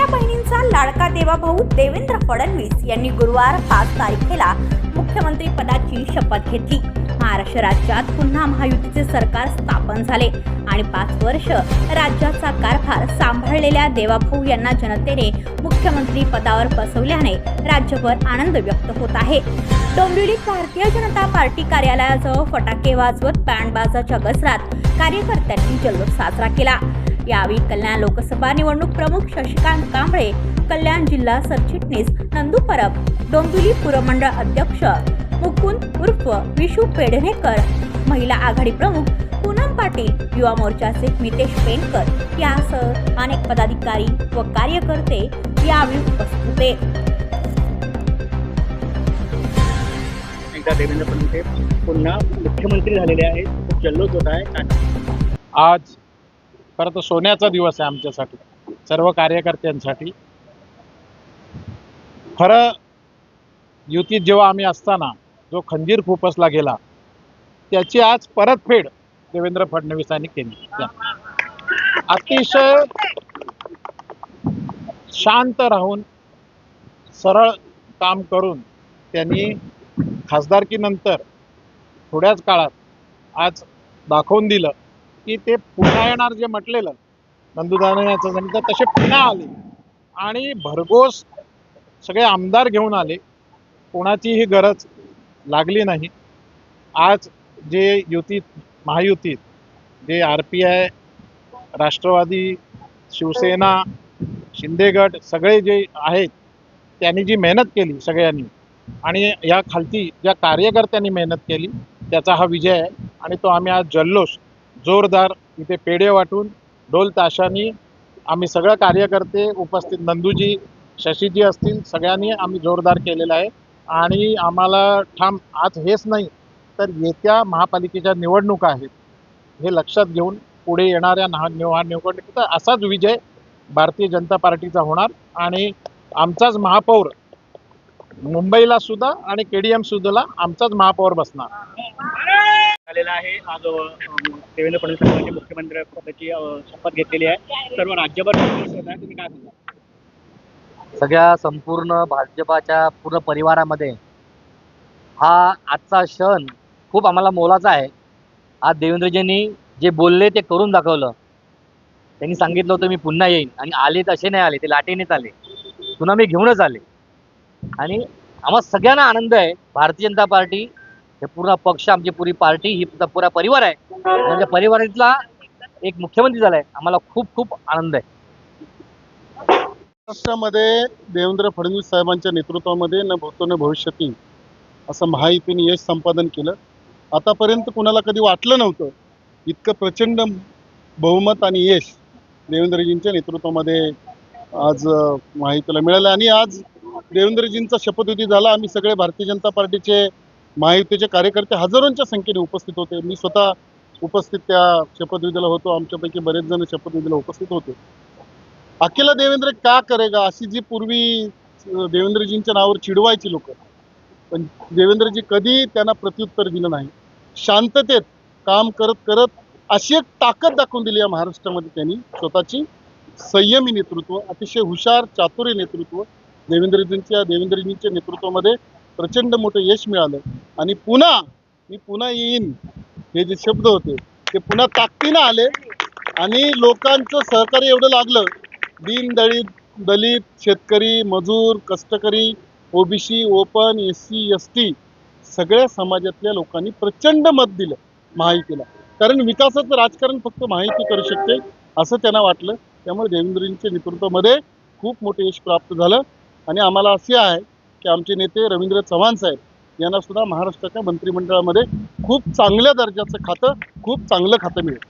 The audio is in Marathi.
लाडक्या बहिणींचा लाडका देवाभाऊ देवेंद्र फडणवीस यांनी गुरुवार पाच तारखेला मुख्यमंत्री पदाची शपथ घेतली. महाराष्ट्र राज्यात पुन्हा महायुतीचे सरकार स्थापन झाले आणि पाच वर्ष राज्याचा कारभार सांभाळलेल्या देवाभाऊ यांना जनतेने मुख्यमंत्री पदावर बसवल्याने राज्यभर आनंद व्यक्त होत आहे. डोंबिवलीत भारतीय जनता पार्टी कार्यालयाजवळ फटाके वाजवत बँडबाजाच्या गजरात कार्यकर्त्यांनी जल्लोष साजरा केला. यावेळी कल्याण लोकसभा निवडणूक प्रमुख शशिकांत कांबळे कल्याण जिल्हा सरचिटणीस नंदू परब डोंबिवली पुरमंडळ अध्यक्ष मुकुंद उर्फ विशू पेडणेकर महिला आघाडी प्रमुख पूनम पाटील युवा मोर्चाचे मितेश पेनकर यासह अनेक पदाधिकारी व कार्यकर्ते यावेळी उपस्थित होते. देवेंद्र फडणवीस पुन्हा मुख्यमंत्री झालेले आहेत खूप जल्लोष होत आहे. आज खरं तर सोन्याचा दिवस आहे आमच्यासाठी सर्व कार्यकर्त्यांसाठी. खरं युतीत जेव्हा आम्ही असताना जो खंजीर खुपसला गेला त्याची आज परतफेड देवेंद्र फडणवीसांनी केली. अतिशय शांत राहून सरळ काम करून त्यांनी खासदारकीनंतर थोड्याच काळात आज दाखवून दिलं. की ते पुन्हा येणार जे म्हटलेलं नंदुदानाचं सांगितलं तसे पुन्हा आले. आणि भरघोस सगळे आमदार घेऊन आले. कोणाचीही गरज लागली नाही. आज जे युतीत महायुतीत जे R P I Rashtravadi Shivsena शिंदेगड सगळे जे आहेत त्यांनी जी मेहनत केली सगळ्यांनी आणि या खालती ज्या कार्यकर्त्यांनी मेहनत केली त्याचा हा विजय आहे. आणि तो आम्ही आज जल्लोष जोरदार इथे पेढे वाटून ढोल ताशानी आम्ही सगळं कार्यकर्ते उपस्थित नंदूजी शशीजी असतील सगळ्यांनी आम्ही जोरदार केलेला आहे. आणि आम्हाला ठाम आज हेच नाही तर येत्या महापालिकेच्या निवडणुका आहेत हे लक्षात घेऊन पुढे येणाऱ्या नहा निवड निवडणुकीचा असाच विजय भारतीय जनता पार्टीचा होणार. आणि आमचाच महापौर मुंबईला सुद्धा आणि के डी एम सुद्धा आमचाच महापौर बसणार. झालेला आहे आज देवेंद्र फडणवीस साहेबांनी मुख्यमंत्री पदाची शपथ घेतलेली आहे. सर्व राज्यभर तुम्ही काय सांगा सगळ्या संपूर्ण भाजपाच्या पूर्ण परिवारामध्ये हा आजचा क्षण खूप आम्हाला मोलाचा आहे. आज देवेंद्रजींनी जे बोलले ते करून दाखवलं. त्यांनी सांगितलं होतं मी पुन्हा येईन. आणि आले तसे नाही आले ते लाटेनेच आले. पुन्हा मी घेऊनच आले. आणि आम्हा सगळ्यांना आनंद आहे. भारतीय जनता पार्टी हे पूर्ण पक्ष आमची पुरी पार्टी ही पुरा परिवार आहे. म्हणजे परिवारातला एक मुख्यमंत्री झालाय. आम्हाला खूप खूप आनंद आहे. महाराष्ट्रामध्ये देवेंद्र फडणवीस साहेबांच्या नेतृत्वामध्ये न भूतो न भविष्यती असं महायुतीने यश संपादन केलं. आतापर्यंत कुणाला कधी वाटलं नव्हतं इतकं प्रचंड बहुमत आणि यश देवेंद्रजींच्या नेतृत्वामध्ये आज महायुतीला मिळालं. आणि आज देवेंद्रजींचा शपथविधी झाला. आम्ही सगळे भारतीय जनता पार्टीचे महायुतीचे कार्यकर्ते हजारोंच्या संख्येने उपस्थित होते. मी स्वतः उपस्थित त्या शपथविधीला होतो. आमच्यापैकी बरेच जण शपथविधीला उपस्थित होते. अकेला देवेंद्र का करेगा? अशी जी पूर्वी देवेंद्रजींच्या नावावर चिडवायची लोक. पण देवेंद्रजी कधी त्यांना प्रत्युत्तर दिलं नाही. शांततेत काम करत करत अशी एक ताकद दाखवून दिली या महाराष्ट्रामध्ये त्यांनी. स्वतःची संयमी नेतृत्व अतिशय हुशार चातुर्य नेतृत्व देवेंद्रजींच्या देवेंद्रजींच्या नेतृत्वामध्ये प्रचंड मोठं यश मिळालं. आणि पुन्हा मी पुन्हा येईन. हे जे शब्द होते ते पुन्हा ताकदीनं आले आणि लोकांचं सहकार्य एवढं लागलं. दीनदळीत दलित शेतकरी मजूर कष्टकरी OBC open S C S T सगळ्या समाजातल्या लोकांनी प्रचंड मत दिलं महायुतीला. कारण विकासाचं राजकारण फक्त माहिती करू शकते असं त्यांना वाटलं. त्यामुळे देवेंद्रजींच्या नेतृत्वामध्ये खूप मोठं यश प्राप्त झालं. आणि आम्हाला असे आहे की आमचे नेते रवींद्र चव्हाण साहेब यांना सुद्धा महाराष्ट्राच्या मंत्रिमंडळामध्ये खूप चांगल्या दर्जाचं खातं खूप चांगलं खातं मिळेल.